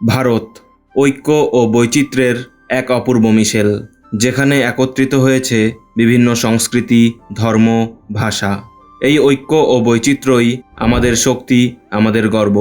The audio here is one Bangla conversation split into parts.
ভারত, ঐক্য ও বৈচিত্র্যের এক অপূর্ব মিশেল, যেখানে একত্রিত হয়েছে বিভিন্ন সংস্কৃতি, ধর্ম, ভাষা। এই ঐক্য ও বৈচিত্র্যই আমাদের শক্তি, আমাদের গর্ব।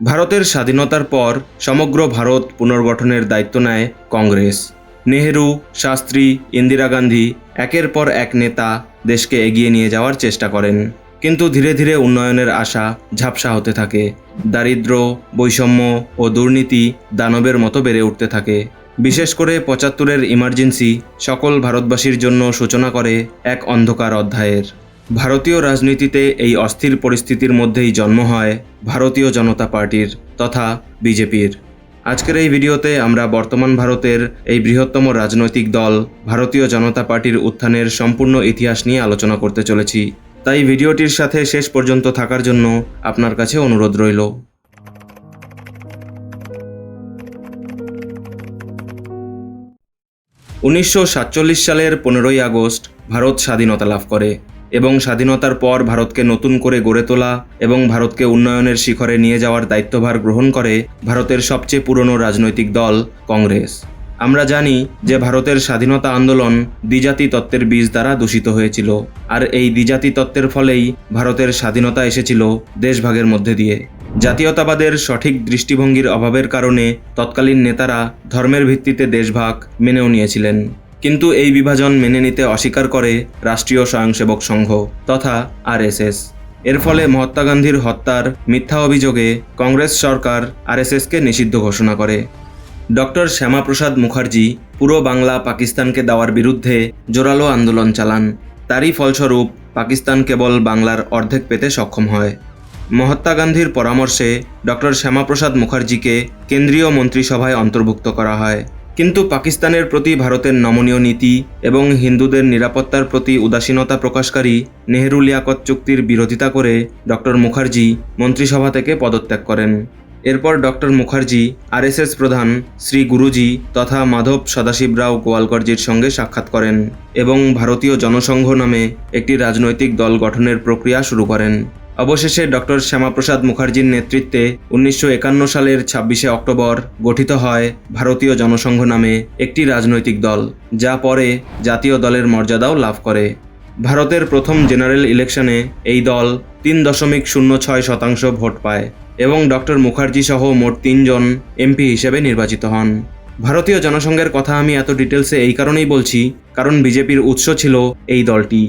ভারতের স্বাধীনতার পর সমগ্র ভারত পুনর্গঠনের দায়িত্ব নেয় কংগ্রেস। নেহেরু, শাস্ত্রী, ইন্দিরা গান্ধী একের পর এক নেতা দেশকে এগিয়ে নিয়ে যাওয়ার চেষ্টা করেন। কিন্তু ধীরে ধীরে উন্নয়নের আশা ঝাপসা হতে থাকে। দারিদ্র, বৈষম্য ও দুর্নীতি দানবের মতো বেড়ে উঠতে থাকে। বিশেষ করে পঁচাত্তরের ইমার্জেন্সি সকল ভারতবাসীর জন্য সূচনা করে এক অন্ধকার অধ্যায়ের। ভারতীয় রাজনীতিতে এই অস্থির পরিস্থিতির মধ্যেই জন্ম হয় ভারতীয় জনতা পার্টির তথা বিজেপির। আজকের এই ভিডিওতে আমরা বর্তমান ভারতের এই বৃহত্তম রাজনৈতিক দল ভারতীয় জনতা পার্টির উত্থানের সম্পূর্ণ ইতিহাস নিয়ে আলোচনা করতে চলেছি। তাই ভিডিওটির সাথে শেষ পর্যন্ত থাকার জন্য আপনার কাছে অনুরোধ রইল। উনিশশো সাতচল্লিশ সালের পনেরোই আগস্ট ভারত স্বাধীনতা লাভ করে এবং স্বাধীনতার পর ভারতকে নতুন করে গড়ে তোলা এবং ভারতকে উন্নয়নের শিখরে নিয়ে যাওয়ার দায়িত্বভার গ্রহণ করে ভারতের সবচেয়ে পুরনো রাজনৈতিক দল কংগ্রেস। আমরা জানি যে ভারতের স্বাধীনতা আন্দোলন দ্বিজাতি তত্ত্বের বীজ দ্বারা দূষিত হয়েছিল, আর এই দ্বিজাতি তত্ত্বের ফলেই ভারতের স্বাধীনতা এসেছিল দেশভাগের মধ্যে দিয়ে। জাতীয়তাবাদের সঠিক দৃষ্টিভঙ্গির অভাবের কারণে তৎকালীন নেতারা ধর্মের ভিত্তিতে দেশভাগ মেনেও নিয়েছিলেন। কিন্তু এই বিভাজন মেনে নিতে অস্বীকার করে রাষ্ট্রীয় স্বয়ংসেবক সংঘ তথা আরএসএস। এর ফলে মহাত্মা গান্ধীর হত্যার মিথ্যা অভিযোগে কংগ্রেস সরকার আরএসএসকে নিষিদ্ধ ঘোষণা করে। ডক্টর শ্যামাপ্রসাদ মুখার্জি পুরো বাংলা পাকিস্তানকে দেওয়ার বিরুদ্ধে জোরালো আন্দোলন চালান। তারই ফলস্বরূপ পাকিস্তান কেবল বাংলার অর্ধেক পেতে সক্ষম হয়। মহাত্মা গান্ধীর পরামর্শে ডক্টর শ্যামাপ্রসাদ মুখার্জিকে কেন্দ্রীয় মন্ত্রিসভায় অন্তর্ভুক্ত করা হয়। কিন্তু পাকিস্তানের প্রতি ভারতের নমনীয় নীতি এবং হিন্দুদের নিরাপত্তার প্রতি উদাসীনতা প্রকাশকারী নেহেরু লিয়াকত চুক্তির বিরোধিতা করে ডক্টর মুখার্জি মন্ত্রিসভা থেকে পদত্যাগ করেন। এরপর ডক্টর মুখার্জি, আরএসএস প্রধান শ্রী গুরুজি তথা মাধব সদাশিবরাও গোয়ালকরজির সঙ্গে সাক্ষাৎ করেন এবং ভারতীয় জনসংঘ নামে একটি রাজনৈতিক দল গঠনের প্রক্রিয়া শুরু করেন। অবশেষে ডক্টর শ্যামাপ্রসাদ মুখার্জির নেতৃত্বে উনিশশো একান্ন সালের ছাব্বিশে অক্টোবর গঠিত হয় ভারতীয় জনসংঘ নামে একটি রাজনৈতিক দল, যা পরে জাতীয় দলের মর্যাদাও লাভ করে। ভারতের প্রথম জেনারেল ইলেকশনে এই দল তিন দশমিক শূন্য ছয় শতাংশ ভোট পায়। এবং ডক্টর মুখার্জি সহ মোট তিনজন এমপি হিসেবে নির্বাচিত হন। ভারতীয় জনসংঘের কথা আমি এত ডিটেলসে এই কারণেই বলছি, কারণ বিজেপির উৎস ছিল এই দলটি।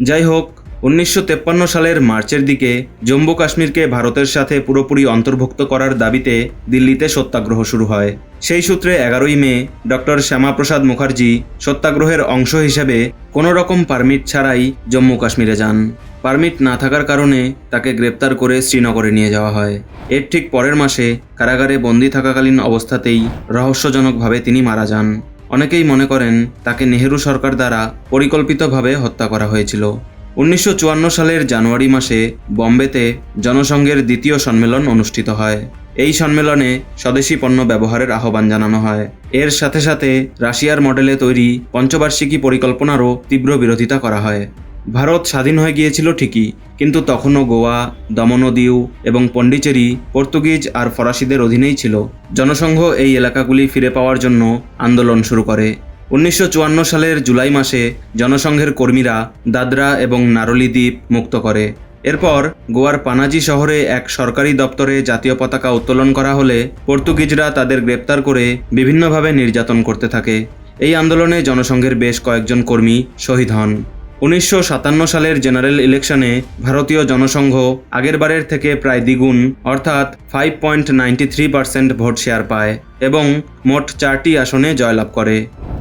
যাই হোক, উনিশশো সালের মার্চের দিকে জম্মু কাশ্মীরকে ভারতের সাথে পুরোপুরি অন্তর্ভুক্ত করার দাবিতে দিল্লিতে সত্যাগ্রহ শুরু হয়। সেই সূত্রে এগারোই মে ডক্টর শ্যামাপ্রসাদ মুখার্জি সত্যাগ্রহের অংশ হিসেবে কোনো রকম পারমিট ছাড়াই জম্মু কাশ্মীরে যান। পারমিট না থাকার কারণে তাকে গ্রেপ্তার করে শ্রীনগরে নিয়ে যাওয়া হয়। এর ঠিক পরের মাসে কারাগারে বন্দি থাকাকালীন অবস্থাতেই রহস্যজনকভাবে তিনি মারা যান। অনেকেই মনে করেন তাকে নেহেরু সরকার দ্বারা পরিকল্পিতভাবে হত্যা করা হয়েছিল। উনিশশো চুয়ান্ন সালের জানুয়ারি মাসে বম্বেতে জনসংঘের দ্বিতীয় সম্মেলন অনুষ্ঠিত হয়। এই সম্মেলনে স্বদেশি পণ্য ব্যবহারের আহ্বান জানানো হয়। এর সাথে সাথে রাশিয়ার মডেলে তৈরি পঞ্চবার্ষিকী পরিকল্পনারও তীব্র বিরোধিতা করা হয়। ভারত স্বাধীন হয়ে গিয়েছিল ঠিকই, কিন্তু তখনও গোয়া, দমনদিউ এবং পন্ডিচেরি পর্তুগিজ আর ফরাসিদের অধীনেই ছিল। জনসংঘ এই এলাকাগুলি ফিরে পাওয়ার জন্য আন্দোলন শুরু করে। উনিশশো চুয়ান্ন সালের জুলাই মাসে জনসংঘের কর্মীরা দাদরা এবং নারলি দ্বীপ মুক্ত করে। এরপর গোয়ার পানাজি শহরে এক সরকারি দপ্তরে জাতীয় পতাকা উত্তোলন করা হলে পর্তুগিজরা তাদের গ্রেপ্তার করে বিভিন্নভাবে নির্যাতন করতে থাকে। এই আন্দোলনে জনসংঘের বেশ কয়েকজন কর্মী শহীদ হন। উনিশশো সাতান্ন সালের জেনারেল ইলেকশনে ভারতীয় জনসংঘ আগেরবারের থেকে প্রায় দ্বিগুণ, অর্থাৎ five point ninety three percent vote share পায় এবং মোট চারটি আসনে জয়লাভ করে।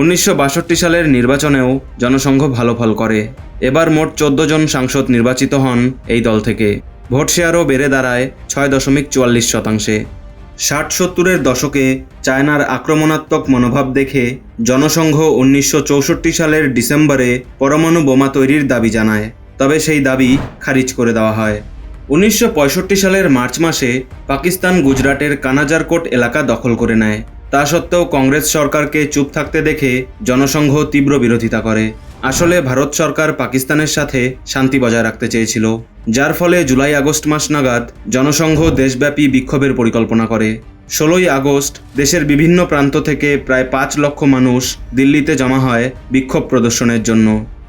উনিশশো বাষট্টি সালের নির্বাচনেও জনসংঘ ভালো ফল করে। এবার মোট চোদ্দ জন সাংসদ নির্বাচিত হন এই দল থেকে। ভোট শেয়ারও বেড়ে দাঁড়ায় ছয় দশমিক চুয়াল্লিশ শতাংশে। ষাট সত্তরের দশকে চায়নার আক্রমণাত্মক মনোভাব দেখে জনসংঘ উনিশশো চৌষট্টি সালের ডিসেম্বরে পরমাণু বোমা তৈরির দাবি জানায়। তবে সেই দাবি খারিজ করে দেওয়া হয়। উনিশশো পঁয়ষট্টি সালের মার্চ মাসে পাকিস্তান গুজরাটের কানাজারকোট এলাকা দখল করে নেয়। তা সত্ত্বেও কংগ্রেস সরকারকে চুপ থাকতে দেখে জনসংঘ তীব্র বিরোধিতা করে। আসলে ভারত সরকার পাকিস্তানের সাথে শান্তি বজায় রাখতে চেয়েছিল, যার ফলে জুলাই আগস্ট মাস নাগাদ জনসংঘ দেশব্যাপী বিক্ষোভের পরিকল্পনা করে। ষোলোই আগস্ট দেশের বিভিন্ন প্রান্ত থেকে প্রায় পাঁচ লক্ষ মানুষ দিল্লিতে জমা হয় বিক্ষোভ প্রদর্শনের জন্য।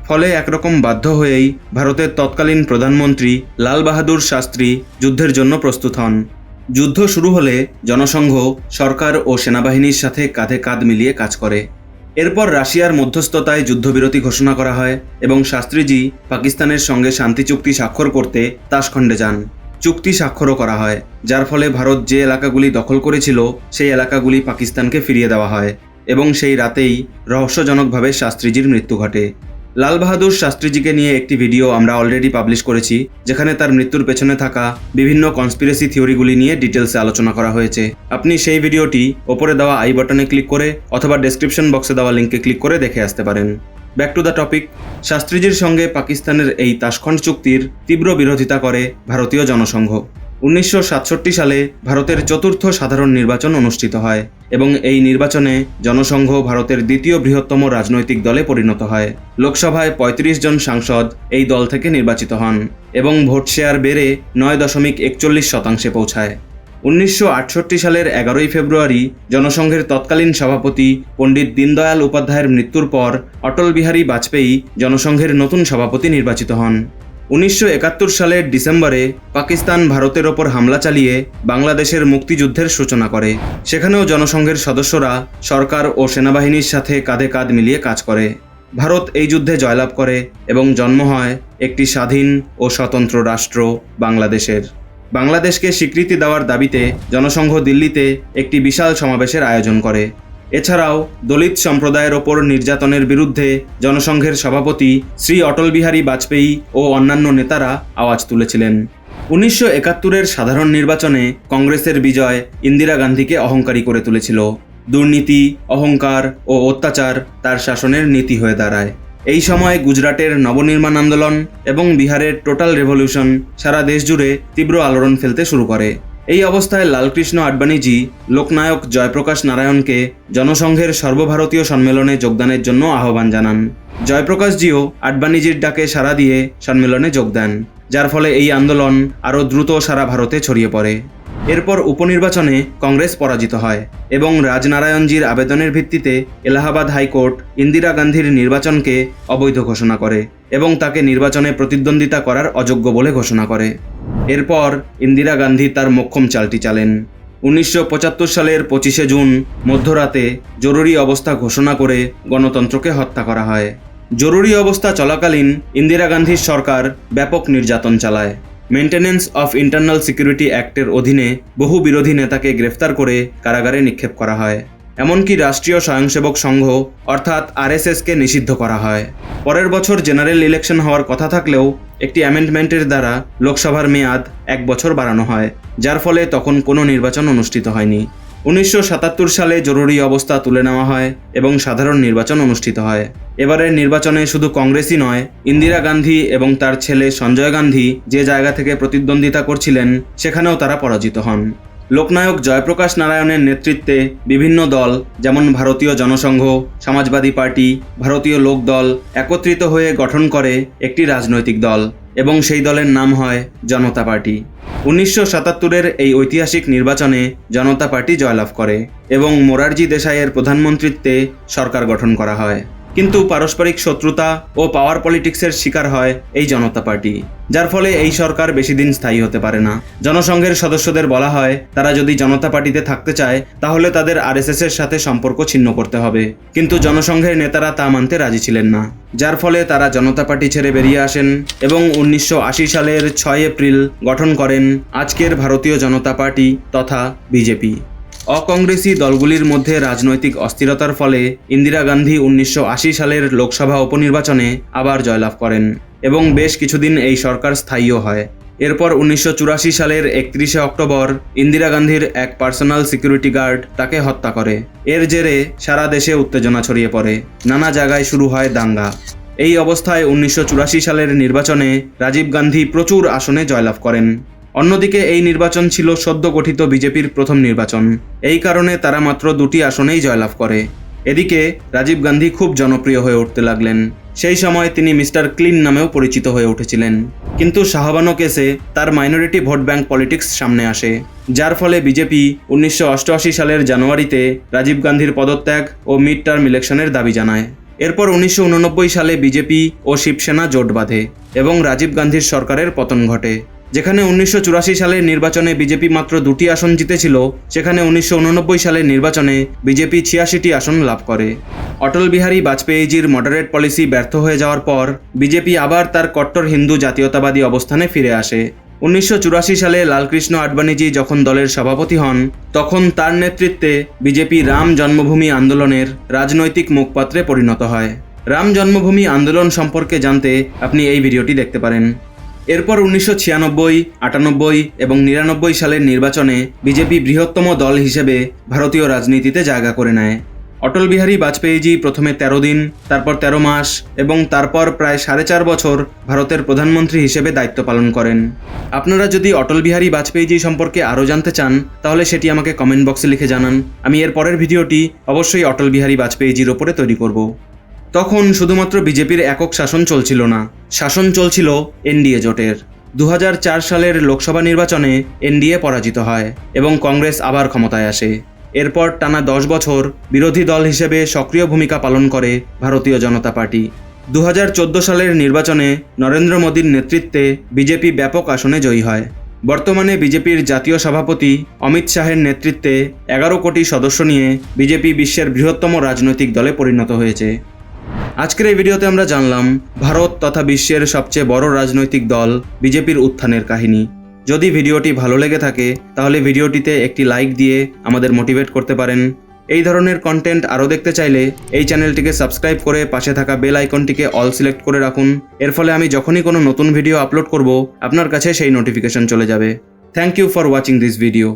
ফলে একরকম বাধ্য হয়েই ভারতের তৎকালীন প্রধানমন্ত্রী লাল বাহাদুর শাস্ত্রী যুদ্ধের জন্য প্রস্তুত হন। যুদ্ধ শুরু হলে জনসংঘ, সরকার ও সেনাবাহিনীর সাথে কাঁধে কাঁধ মিলিয়ে কাজ করে। এরপর রাশিয়ার মধ্যস্থতায় যুদ্ধবিরতি ঘোষণা করা হয় এবং শাস্ত্রীজি পাকিস্তানের সঙ্গে শান্তি চুক্তি স্বাক্ষর করতে তাসখণ্ডে যান। চুক্তি স্বাক্ষরও করা হয়, যার ফলে ভারত যে এলাকাগুলি দখল করেছিল, সেই এলাকাগুলি পাকিস্তানকে ফিরিয়ে দেওয়া হয় এবং সেই রাতেই রহস্যজনকভাবে শাস্ত্রীজির মৃত্যু ঘটে। লাল বাহাদুর শাস্ত্রীজিকে নিয়ে একটি ভিডিও আমরা অলরেডি পাবলিশ করেছি, যেখানে তার মৃত্যুর পেছনে থাকা বিভিন্ন কনস্পিরেসি থিওরিগুলি নিয়ে ডিটেলসে আলোচনা করা হয়েছে। আপনি সেই ভিডিওটি ওপরে দেওয়া আই বাটনে ক্লিক করে অথবা ডেসক্রিপশন বক্সে দেওয়া লিঙ্কে ক্লিক করে দেখে আসতে পারেন। ব্যাক টু দ্য টপিক শাস্ত্রীজির সঙ্গে পাকিস্তানের এই তাসখণ্ড চুক্তির তীব্র বিরোধিতা করে ভারতীয় জনসংঘ। উনিশশো সাতষট্টি সালে ভারতের চতুর্থ সাধারণ নির্বাচন অনুষ্ঠিত হয় এবং এই নির্বাচনে জনসংঘ ভারতের দ্বিতীয় বৃহত্তম রাজনৈতিক দলে পরিণত হয়। লোকসভায় ৩৫ জন সাংসদ এই দল থেকে নির্বাচিত হন এবং ভোট শেয়ার বেড়ে নয় দশমিক একচল্লিশ শতাংশে পৌঁছায়। উনিশশো আটষট্টি সালের এগারোই ফেব্রুয়ারি জনসংঘের তৎকালীন সভাপতি পণ্ডিত দীনদয়াল উপাধ্যায়ের মৃত্যুর পর অটল বিহারী বাজপেয়ী জনসংঘের নতুন সভাপতি নির্বাচিত হন। উনিশশো একাত্তর সালের ডিসেম্বরে পাকিস্তান ভারতের ওপর হামলা চালিয়ে বাংলাদেশের মুক্তিযুদ্ধের সূচনা করে। সেখানেও জনসংঘের সদস্যরা সরকার ও সেনাবাহিনীর সাথে কাঁধে কাঁধ মিলিয়ে কাজ করে। ভারত এই যুদ্ধে জয়লাভ করে এবং জন্ম হয় একটি স্বাধীন ও স্বতন্ত্র রাষ্ট্র বাংলাদেশের। বাংলাদেশকে স্বীকৃতি দেওয়ার দাবিতে জনসংঘ দিল্লিতে একটি বিশাল সমাবেশের আয়োজন করে। এছাড়াও দলিত সম্প্রদায়ের ওপর নির্যাতনের বিরুদ্ধে জনসংঘের সভাপতি শ্রী অটল বিহারী বাজপেয়ী ও অন্যান্য নেতারা আওয়াজ তুলেছিলেন। উনিশশো একাত্তরের সাধারণ নির্বাচনে কংগ্রেসের বিজয় ইন্দিরা গান্ধীকে অহংকারী করে তুলেছিল। দুর্নীতি, অহংকার ও অত্যাচার তার শাসনের নীতি হয়ে দাঁড়ায়। এই সময় গুজরাটের নবনির্মাণ আন্দোলন এবং বিহারের টোটাল রেভলিউশন সারা দেশ জুড়ে তীব্র আলোড়ন ফেলতে শুরু করে। এই অবস্থায় লালকৃষ্ণ আডবাণীজি, লোকনায়ক জয়প্রকাশ নারায়ণকে জনসংঘের সর্বভারতীয় সম্মেলনে যোগদানের জন্য আহ্বান জানান। জয়প্রকাশজিও আডবাণীজির ডাকে সাড়া দিয়ে সম্মেলনে যোগ দেন, যার ফলে এই আন্দোলন আরও দ্রুত সারা ভারতে ছড়িয়ে পড়ে। এরপর উপনির্বাচনে কংগ্রেস পরাজিত হয় এবং রাজনারায়ণজির আবেদনের ভিত্তিতে এলাহাবাদ হাইকোর্ট ইন্দিরা গান্ধীর নির্বাচনকে অবৈধ ঘোষণা করে এবং তাকে নির্বাচনে প্রতিদ্বন্দ্বিতা করার অযোগ্য বলে ঘোষণা করে। এরপর ইন্দিরা গান্ধী তার মোক্ষম চালটি চালেন। উনিশশো পঁচাত্তর সালের পঁচিশে জুন মধ্যরাতে জরুরি অবস্থা ঘোষণা করে গণতন্ত্রকে হত্যা করা হয়। জরুরি অবস্থা চলাকালীন ইন্দিরা গান্ধীর সরকার ব্যাপক নির্যাতন চালায়। মেনটেন্যান্স অফ ইন্টারনাল সিকিউরিটি অ্যাক্টের অধীনে বহু বিরোধী নেতাকে গ্রেফতার করে কারাগারে নিক্ষেপ করা হয়। এমনকি রাষ্ট্রীয় স্বয়ংসেবক সংঘ, অর্থাৎ আরএসএসকে নিষিদ্ধ করা হয়। পরের বছর জেনারেল ইলেকশন হওয়ার কথা থাকলেও একটি অ্যামেন্ডমেন্টের দ্বারা লোকসভার মেয়াদ এক বছর বাড়ানো হয়, যার ফলে তখন কোনো নির্বাচন অনুষ্ঠিত হয়নি। উনিশশো সাতাত্তর সালে জরুরি অবস্থা তুলে নেওয়া হয় এবং সাধারণ নির্বাচন অনুষ্ঠিত হয়। এবারের নির্বাচনে শুধু কংগ্রেসই নয়, ইন্দিরা গান্ধী এবং তার ছেলে সঞ্জয় গান্ধী যে জায়গা থেকে প্রতিদ্বন্দ্বিতা করছিলেন, সেখানেও তারা পরাজিত হন। লোকনায়ক জয়প্রকাশ নারায়ণের নেতৃত্বে বিভিন্ন দল, যেমন ভারতীয় জনসংঘ, সমাজবাদী পার্টি, ভারতীয় লোক দল একত্রিত হয়ে গঠন করে একটি রাজনৈতিক দল এবং সেই দলের নাম হয় জনতা পার্টি। উনিশশো সাতাত্তরের এই ঐতিহাসিক নির্বাচনে জনতা পার্টি জয়লাভ করে এবং মোরারজি দেশাইয়ের প্রধানমন্ত্রীত্বে সরকার গঠন করা হয়। কিন্তু পারস্পরিক শত্রুতা ও পাওয়ার পলিটিক্সের শিকার হয় এই জনতা পার্টি। যার ফলে এই সরকার বেশি দিন স্থায়ী হতে পারে না। জনসংঘের সদস্যদের বলা হয়, তারা যদি জনতা পার্টিতে থাকতে চায়, তাহলে তাদের আরএসএস এর সাথে সম্পর্ক ছিন্ন করতে হবে। কিন্তু জনসংঘের নেতারা তা মানতে রাজি ছিলেন না। যার ফলে তারা জনতা পার্টি ছেড়ে বেরিয়ে আসেন এবং উনিশশো আশি সালের ছয় এপ্রিল গঠন করেন আজকের ভারতীয় জনতা পার্টি তথা বিজেপি। অকংগ্রেসি দলগুলির মধ্যে রাজনৈতিক অস্থিরতার ফলে ইন্দিরা গান্ধী উনিশশো আশি সালের লোকসভা উপনির্বাচনে আবার জয়লাভ করেন এবং বেশ কিছুদিন এই সরকার স্থায়ীও হয়। এরপর উনিশশো চুরাশি সালের একত্রিশে অক্টোবর ইন্দিরা গান্ধীর এক পার্সোনাল সিকিউরিটি গার্ড তাকে হত্যা করে। এর জেরে সারা দেশে উত্তেজনা ছড়িয়ে পড়ে। নানা জায়গায় শুরু হয় দাঙ্গা। এই অবস্থায় উনিশশো চুরাশি সালের নির্বাচনে রাজীব গান্ধী প্রচুর আসনে জয়লাভ করেন। অন্যদিকে এই নির্বাচন ছিল সদ্য গঠিত বিজেপির প্রথম নির্বাচন। এই কারণে তারা মাত্র দুটি আসনেই জয়লাভ করে। এদিকে রাজীব গান্ধী খুব জনপ্রিয় হয়ে উঠতে লাগলেন। সেই সময় তিনি মিস্টার ক্লিন নামেও পরিচিত হয়ে উঠেছিলেন। কিন্তু শাহবানো কেসে তার মাইনরিটি ভোট ব্যাংক পলিটিক্স সামনে আসে। যার ফলে বিজেপি উনিশশো অষ্টআশি সালের জানুয়ারিতে রাজীব গান্ধীর পদত্যাগ ও মিড টার্ম ইলেকশনের দাবি জানায়। এরপর উনিশশো উননব্বই সালে বিজেপি ও শিবসেনা জোট বাঁধে এবং রাজীব গান্ধীর সরকারের পতন ঘটে। যেখানে উনিশশো চুরাশি সালের নির্বাচনে বিজেপি মাত্র দুটি আসন জিতেছিল, সেখানে উনিশশো উননব্বই সালের নির্বাচনে বিজেপি ছিয়াশিটি আসন লাভ করে। অটল বিহারী বাজপেয়ীজির মডারেট পলিসি ব্যর্থ হয়ে যাওয়ার পর, বিজেপি আবার তার কট্টর হিন্দু জাতীয়তাবাদী অবস্থানে ফিরে আসে। উনিশশো চুরাশি সালে লালকৃষ্ণ আডবাণীজি যখন দলের সভাপতি হন, তখন তার নেতৃত্বে বিজেপি রাম জন্মভূমি আন্দোলনের রাজনৈতিক মুখপাত্রে পরিণত হয়। রাম জন্মভূমি আন্দোলন সম্পর্কে জানতে আপনি এই ভিডিওটি দেখতে পারেন। এরপর উনিশশো ছিয়ানব্বই, আটানব্বই এবং নিরানব্বই সালের নির্বাচনে বিজেপি বৃহত্তম দল হিসেবে ভারতীয় রাজনীতিতে জায়গা করে নেয়। অটল বিহারী বাজপেয়ীজি প্রথমে তেরো দিন, তারপর তেরো মাস এবং তারপর প্রায় সাড়ে চার বছর ভারতের প্রধানমন্ত্রী হিসেবে দায়িত্ব পালন করেন। আপনারা যদি অটল বিহারী বাজপেয়ীজি সম্পর্কে আরও জানতে চান, তাহলে সেটি আমাকে কমেন্ট বক্সে লিখে জানান। আমি এর পরের ভিডিওটি অবশ্যই অটল বিহারী বাজপেয়ীজির ওপরে তৈরি করব। তখন শুধুমাত্র বিজেপির একক শাসন চলছিল না। শাসন চলছিল এনডিএ জোটের। দু হাজার চার সালের লোকসভা নির্বাচনে এনডিএ পরাজিত হয় এবং কংগ্রেস আবার ক্ষমতায় আসে। এরপর টানা দশ বছর বিরোধী দল হিসেবে সক্রিয় ভূমিকা পালন করে ভারতীয় জনতা পার্টি। দু হাজার চোদ্দ সালের নির্বাচনে নরেন্দ্র মোদীর নেতৃত্বে বিজেপি ব্যাপক আসনে জয়ী হয়। বর্তমানে বিজেপির জাতীয় সভাপতি অমিত শাহের নেতৃত্বে এগারো কোটি সদস্য নিয়ে বিজেপি বিশ্বের বৃহত্তম রাজনৈতিক দলে পরিণত হয়েছে। আজকের এই ভিডিওতে আমরা জানলাম, ভারত তথা বিশ্বের সবচেয়ে বড় রাজনৈতিক দল বিজেপির উত্থানের কাহিনী। যদি ভিডিওটি ভালো লেগে থাকে, তাহলে ভিডিওটিতে একটি লাইক দিয়ে আমাদের মোটিভেট করতে পারেন। এই ধরনের কন্টেন্ট আরও দেখতে চাইলে এই চ্যানেলটিকে সাবস্ক্রাইব করে পাশে থাকা বেল আইকনটিকে অল সিলেক্ট করে রাখুন। এর ফলে আমি যখনই কোনো নতুন ভিডিও আপলোড করব, আপনার কাছে সেই নোটিফিকেশন চলে যাবে। Thank you for watching this video